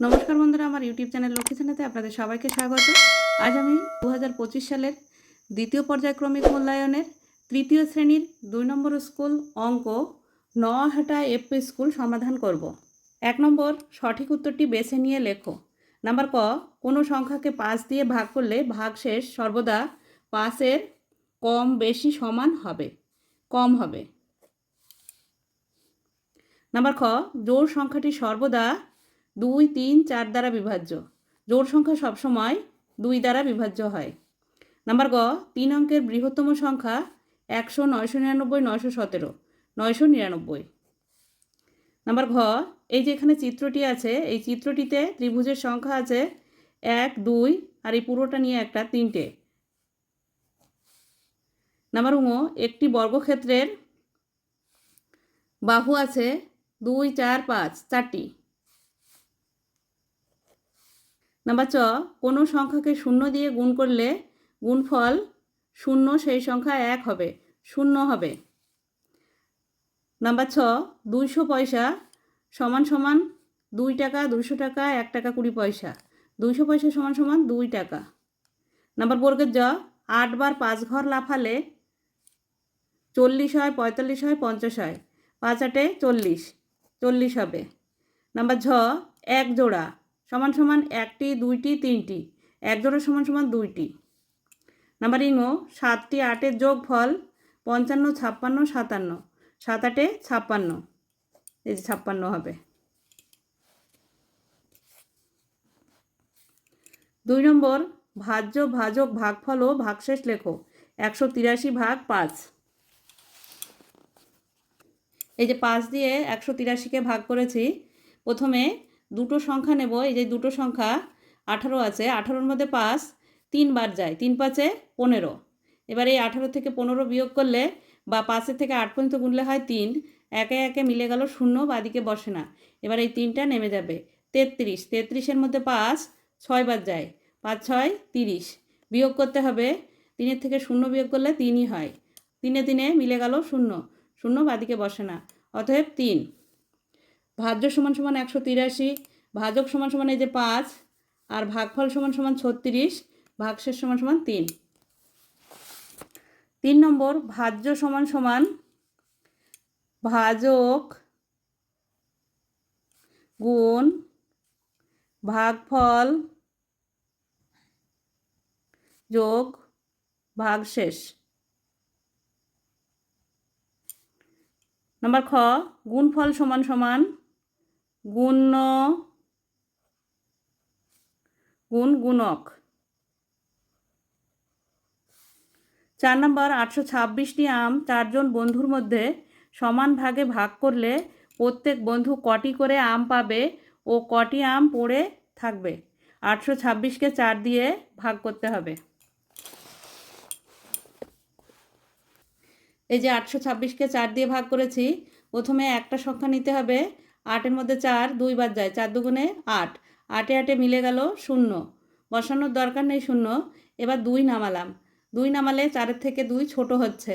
নমস্কার বন্ধুরা, আমার ইউটিউব চ্যানেল লক্ষ্মী আপনাদের সবাইকে স্বাগত। আজ আমি দু হাজার পঁচিশ সালের দ্বিতীয় পর্যায়ক্রমিক মূল্যায়নের তৃতীয় শ্রেণির দুই নম্বর স্কুল অঙ্ক নহাটা এফপি স্কুল সমাধান করব। এক নম্বর, সঠিক উত্তরটি বেছে নিয়ে লেখো। নাম্বার ক, কোনো সংখ্যাকে পাঁচ দিয়ে ভাগ করলে ভাগশেষ সর্বদা পাঁচের কম বেশি সমান হবে, কম হবে। নাম্বার খ, জোড় সংখ্যাটি সর্বদা দুই, তিন, চার দ্বারা বিভাজ্য। জোড় সংখ্যা সবসময় দুই দ্বারা বিভাজ্য হয়। নাম্বার গ, তিন অঙ্কের বৃহত্তম সংখ্যা একশো নয়শো নিরানব্বই, নয়শো সতেরো, নয়শো নিরানব্বই। নাম্বার ঘ, এই যে এখানে চিত্রটি আছে, এই চিত্রটিতে ত্রিভুজের সংখ্যা আছে এক, দুই, আর এই পুরোটা নিয়ে একটা তিনটে। নাম্বার উঙ একটি বর্গক্ষেত্রের বাহু আছে দুই, চার, পাঁচ, চারটি। নাম্বার চ কোনো সংখ্যাকে শূন্য দিয়ে গুণ করলে গুণফল শূন্য, সেই সংখ্যা এক হবে, শূন্য হবে। নাম্বার ছ, দুইশো পয়সা সমান সমান দুই টাকা দুশো টাকা, এক টাকা, কুড়ি পয়সা। দুইশো পয়সা সমান সমান দুই টাকা। নাম্বার বর্গের জ আটবার পাঁচ ঘর লাফালে চল্লিশ হয়, পঁয়তাল্লিশ হয়, পঞ্চাশ হয়। পাঁচ আটে চল্লিশ চল্লিশ হবে। নাম্বার ঝ, এক জোড়া সমান সমান একটি, দুইটি, তিনটি। এক সমান সমান দুইটি। নাম্বার ইঙো সাতটি আটের যোগ ফল পঞ্চান্ন, ছাপ্পান্ন, সাতান্ন। সাত আটে ছাপ্পান্ন। এই যে ছাপ্পান্ন হবে। দুই নম্বর, ভাজ্য, ভাজক, ভাগফল ও ভাগশেষ লেখো। একশো তিরাশি ভাগ পাঁচ। এই যে পাঁচ দিয়ে একশো তিরাশিকে ভাগ করেছি, প্রথমে দুটো সংখ্যা নেব, এই যে দুটো সংখ্যা আঠারো আছে, আঠারোর মধ্যে পাঁচ তিনবার যায়, তিন পাঁচে পনেরো। এবার এই আঠারো থেকে পনেরো বিয়োগ করলে বা পাঁচের থেকে আট পর্যন্ত গুনলে হয় তিন, একে একে মিলে গেল শূন্য, বাদিকে বসে না। এবার এই তিনটা নেমে যাবে, তেত্রিশ, তেত্রিশের মধ্যে পাঁচ ছয়বার যায়, পাঁচ, ছয়, তিরিশ। বিয়োগ করতে হবে, তিনের থেকে শূন্য বিয়োগ করলে তিনই হয়, তিনে তিনে মিলে গেল শূন্য শূন্য বাদিকে বসে না, অতএব তিন। ভাজ্য সমান সমান একশো তিরাশি, ভাজক সমান সমান এই যে পাঁচ, আর ভাগফল সমান সমান ছত্রিশ, ভাগশেষ সমান সমান তিন। তিন নম্বর, ভাজ্য সমান সমান ভাজক গুণ ভাগফল যোগ ভাগশেষ। নম্বর খ, গুণফল সমান সমান গুণ গুণ গুণক। চার নম্বর, আটশো ছাব্বিশটি আম চারজন বন্ধুর মধ্যে সমান ভাগে ভাগ করলে প্রত্যেক বন্ধু কটি করে আম পাবে ও কটি আম পড়ে থাকবে। আটশো ছাব্বিশকে চার দিয়ে ভাগ করতে হবে। এই যে আটশো ছাব্বিশকে চার দিয়ে ভাগ করেছি, প্রথমে একটা সংখ্যা নিতে হবে। আটের মধ্যে চার দুইবার যায়, চার দুগুণে আট। আটে আটে মিলে গেল শূন্য। বসানোর দরকার নেই শূন্য। এবার দুই নামালাম। দুই নামালে চারের থেকে দুই ছোট হচ্ছে।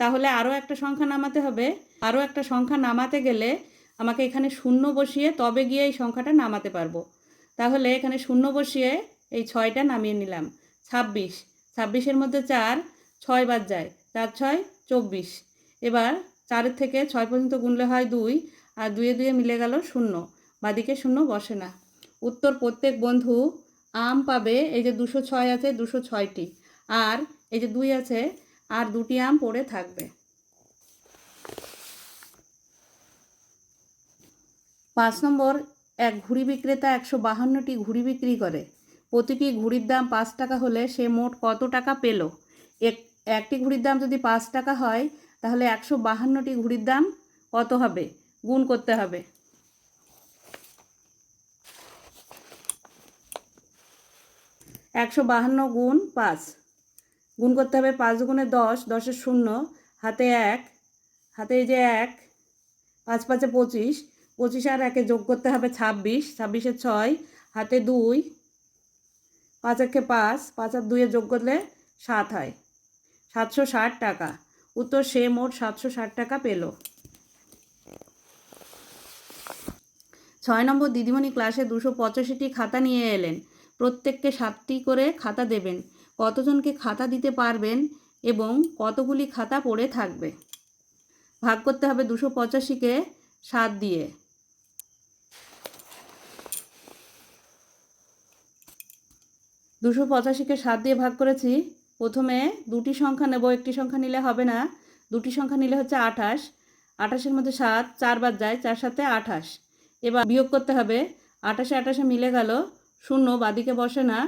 তাহলে আরও একটা সংখ্যা নামাতে হবে। আরও একটা সংখ্যা নামাতে গেলে আমাকে এখানে শূন্য বসিয়ে তবে গিয়ে এই সংখ্যাটা নামাতে পারব। তাহলে এখানে শূন্য বসিয়ে এই ছয়টা নামিয়ে নিলাম। ছাব্বিশ। ছাব্বিশের মধ্যে চার, ছয় বার যায়। চার, ছয়, চব্বিশ। এবার চারের থেকে ছয় পর্যন্ত গুনলে হয় দুই। আর দুয়ে দুয়ে মিলে গেল শূন্য। বাদিকে শূন্য বসে না। উত্তর প্রত্যেক বন্ধু আম পাবে, এই যে দুশো ছয় আছে, দুশো ছয়টি। আর এই যে দুই আছে, আর দুটি আম পড়ে থাকবে। পাঁচ নম্বর, এক ঘুড়ি বিক্রেতা একশো বাহান্নটি ঘুড়ি বিক্রি করে। প্রতিটি ঘুড়ির দাম পাঁচ টাকা হলে সে মোট কত টাকা পেল? এক, একটি ঘুড়ির দাম যদি পাঁচ টাকা হয়, তাহলে একশো বাহান্নটি ঘুড়ির দাম কত হবে? গুণ করতে হবে। একশো বাহান্ন গুণ পাঁচ। গুণ করতে হবে পাঁচ গুণে দশ দশের শূন্য, হাতে এক, হাতে যে এক, পাঁচ পাঁচে পঁচিশ পঁচিশ আর একে যোগ করতে হবে ছাব্বিশ, ছাব্বিশে ছয়, হাতে দুই, পাঁচ একে পাঁচ পাঁচ আর দুইয়ে যোগ করলে সাত হয়। সাতশো ষাট টাকা। উত্তর সে মোট সাতশো ষাট টাকা পেল। ছয় নম্বর দিদিমণি ক্লাসে দুশো পঁচাশিটি খাতা নিয়ে এলেন। প্রত্যেককে সাতটি করে খাতা দেবেন। কতজনকে খাতা দিতে পারবেন এবং কতগুলি খাতা পড়ে থাকবে? ভাগ করতে হবে দুশো পঁচাশিকে সাত দিয়ে। দুশো পঁচাশিকে সাত দিয়ে ভাগ করেছি। প্রথমে দুটি সংখ্যা নেব, একটি সংখ্যা নিলে হবে না। দুটি সংখ্যা নিলে হচ্ছে আঠাশ। আঠাশের মধ্যে সাত চারবার যায়, চার সাথে আঠাশ। এবার বিয়োগ করতে হবে। আঠাশে আঠাশে মিলে গেল। শূন্য, বাদিকে বসে না।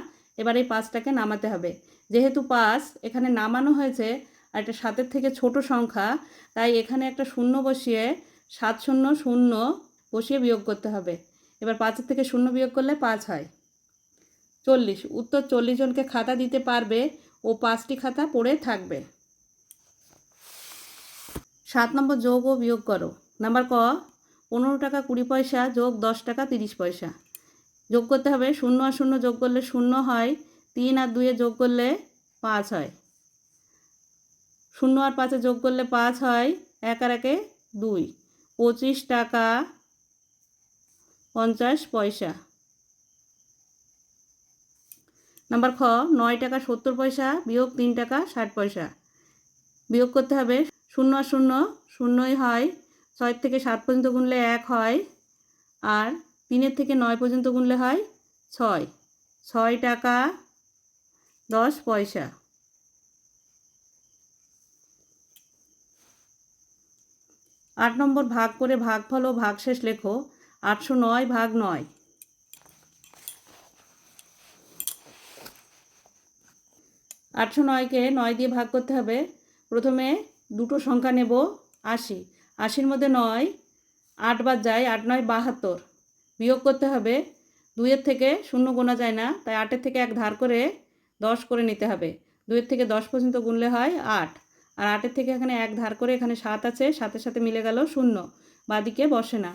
এবার এই পাঁচটাকে নামাতে হবে। যেহেতু পাঁচ, এখানে নামানো হয়েছে আর এটা সাতের থেকে ছোট সংখ্যা, তাই এখানে একটা শূন্য বসিয়ে সাত শূন্য শূন্য বসিয়ে বিয়োগ করতে হবে। এবার পাঁচের থেকে শূন্য বিয়োগ করলে পাঁচ হয়। চল্লিশ, উত্তর চল্লিশ জনকে খাতা দিতে পারবে ও পাঁচটি খাতা পড়ে থাকবে। সাত নম্বর যোগ ও বিয়োগ করো। নাম্বার ক পনেরো টাকা কুড়ি পয়সা যোগ দশ টাকা তিরিশ পয়সা। যোগ করতে হবে শূন্য আর শূন্য যোগ করলে শূন্য হয়, তিন আর দুয়ে যোগ করলে পাঁচ হয়। শূন্য আর পাঁচে যোগ করলে পাঁচ হয়, এক আর একে দুই। পঁচিশ টাকা পঞ্চাশ পয়সা। নাম্বার খ, নয় টাকা সত্তর পয়সা বিয়োগ তিন টাকা ষাট পয়সা। বিয়োগ করতে হবে শূন্য আর শূন্য, শূন্যই হয় ছয় থেকে সাত পর্যন্ত গুনলে এক হয় আর তিনের থেকে নয় পর্যন্ত গুনলে হয় ছয়। ছয় টাকা দশ পয়সা। আট নম্বর ভাগ করে ভাগ ভাগফল ও ভাগশেষ লেখো। আটশো নয় ভাগ নয়। আটশো নয়কে নয় দিয়ে ভাগ করতে হবে। প্রথমে দুটো সংখ্যা নেব আশি। আশির মধ্যে নয়, আট আটবার যায়, আট নয় বাহাত্তর। বিয়োগ করতে হবে, দুইয়ের থেকে শূন্য গোনা যায় না, তাই আটের থেকে এক ধার করে দশ করে নিতে হবে। দুইয়ের থেকে দশ পর্যন্ত গুনলে হয় আট। আর আটের থেকে এখানে এক ধার করে এখানে সাত আছে সাথে সাথে মিলে গেল শূন্য, বাদিকে বসে না।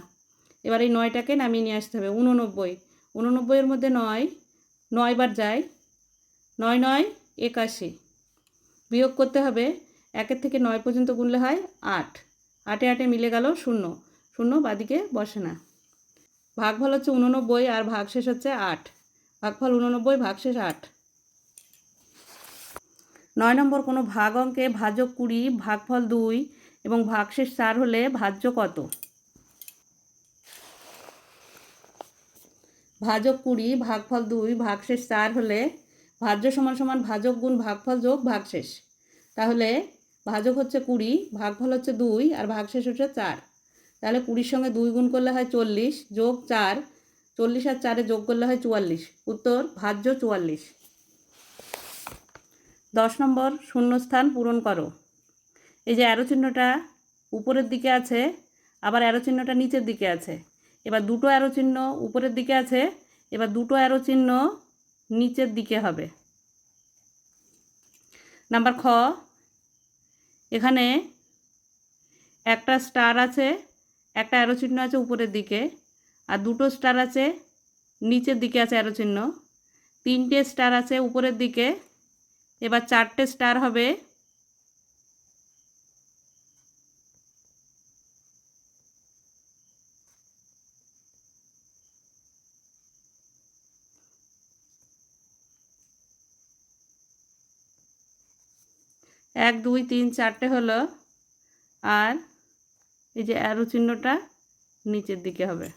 এবার এই নয়টাকে নামিয়ে নিয়ে আসতে হবে উননব্বই উননব্বইয়ের মধ্যে নয় নয়বার যায়, নয় নয় একাশি। বিয়োগ করতে হবে, একের থেকে নয় পর্যন্ত গুনলে হয় আট। আটে আটে মিলে গেল শূন্য। শূন্য বাদিকে বসে না। ভাগফল হচ্ছে উননব্বই আর ভাগশেষ হচ্ছে আট। ভাগফল উননব্বই, ভাগশেষ আট। নয় নম্বর, কোনো ভাগ অঙ্কে ভাজক কুড়ি, ভাগফল দুই এবং ভাগশেষ চার হলে ভাজ্য কত? ভাজক কুড়ি, ভাগফল দুই, ভাগশেষ চার হলে ভাজ্য সমান সমান ভাজক গুণ ভাগফল যোগ ভাগশেষ। তাহলে ভাজক হচ্ছে কুড়ি, ভাগফল হচ্ছে দুই আর ভাগশেষ হচ্ছে চার। তাহলে কুড়ির সঙ্গে দুই গুণ করলে হয় চল্লিশ, যোগ চার, চল্লিশ আর চারে যোগ করলে হয় চুয়াল্লিশ। উত্তর, ভাজ্য চুয়াল্লিশ। দশ নম্বর, শূন্যস্থান পূরণ করো। এই যে অ্যারো চিহ্নটা উপরের দিকে আছে, আবার অ্যারো চিহ্নটা নিচের দিকে আছে। এবার দুটো অ্যারো চিহ্ন উপরের দিকে আছে, এবার দুটো অ্যারো চিহ্ন নিচের দিকে হবে। নাম্বার খ এখানে একটা স্টার আছে, একটা অ্যারো চিহ্ন আছে উপরের দিকে, আর দুটো স্টার আছে নিচের দিকে আছে অ্যারো চিহ্ন। তিনটে স্টার আছে উপরের দিকে, এবার চারটে স্টার হবে এক দুই তিন চারটে হলো। আর এই যে অ্যারো চিহ্নটা নিচের দিকে হবে।